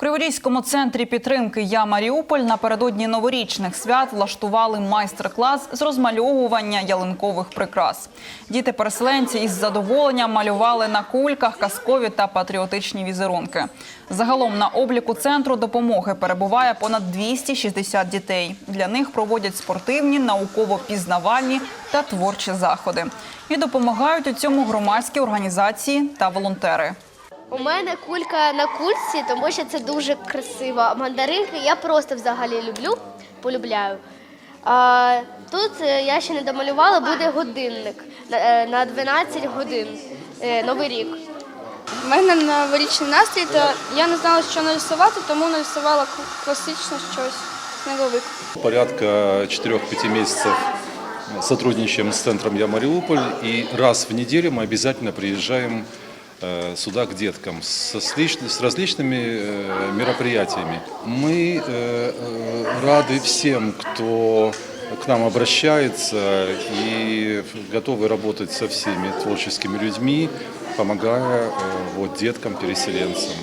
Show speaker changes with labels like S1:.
S1: Криворізькому центрі підтримки Я Маріуполь напередодні новорічних свят влаштували майстер-клас з розмальовування ялинкових прикрас. Діти-переселенці із задоволенням малювали на кульках казкові та патріотичні візерунки. Загалом на обліку центру допомоги перебуває понад 260 дітей. Для них проводять спортивні, науково-пізнавальні та творчі заходи. І допомагають у цьому громадські організації та волонтери.
S2: У мене кулька на кульці, тому що це дуже красиво. А Мандаринки я просто взагалі люблю, полюбляю. А, тут е, я ще не домалювала, буде годинник на, е, 12 годин. е, Новий рік.
S3: У мене новорічний настрій, та я не знала, що нарисувати, тому нарисувала класично щось сніговик.
S4: Порядка 4-5 месяцев сотрудничаем с центром «Я Мариуполь», и раз в неделю мы обязательно приезжаем э, сюда к деткам с, с лич- с различными э, мероприятиями. Мы э, э, рады всем, кто к нам обращается и готовы работать со всеми творческими людьми, помогая э, вот, деткам-переселенцам.